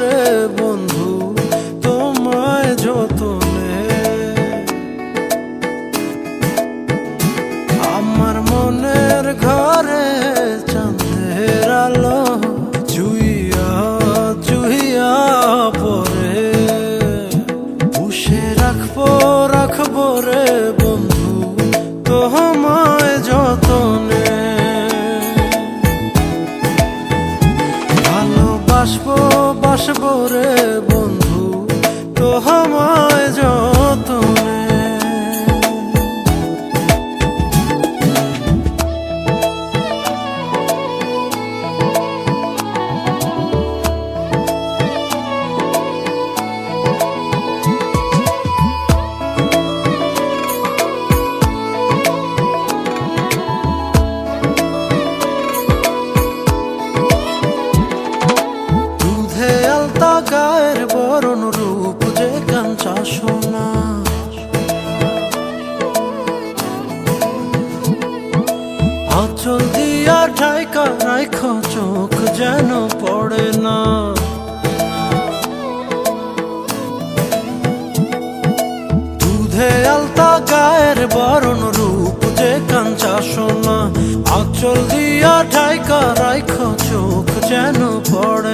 রে বন্ধু, তোমায় যতনে। আমার মনের ঘরে চাঁদের আলো জুইয়া জুইয়া পরে পুষে রাখব রাখব রে বন্ধু, তোমায় যতনে। ভালোবাসবো বাসবো রে বন্ধু তো যতনে গায়ের বরণ রূপ যে কাঞ্চা সোনা। আচল দিয়া ঢাইকা রাইখ, চোখ যেন পড়ে না। দুধে আলতা গায়ের বরণ রূপ যে কাঞ্চা সোনা। আচল দিয়া ঢাইকা রাইখ, চোখ যেন পড়ে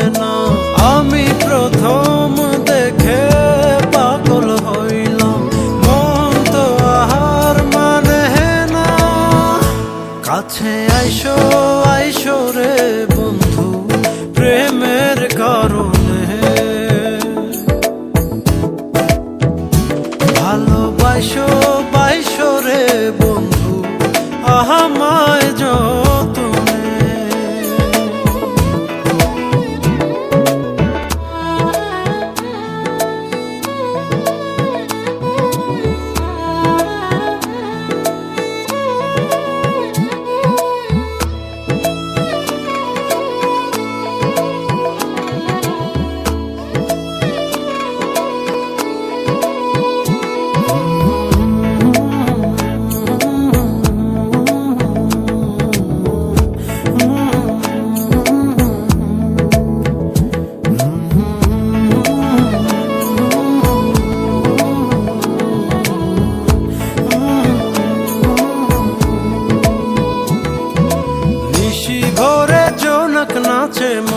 আমায় জো noche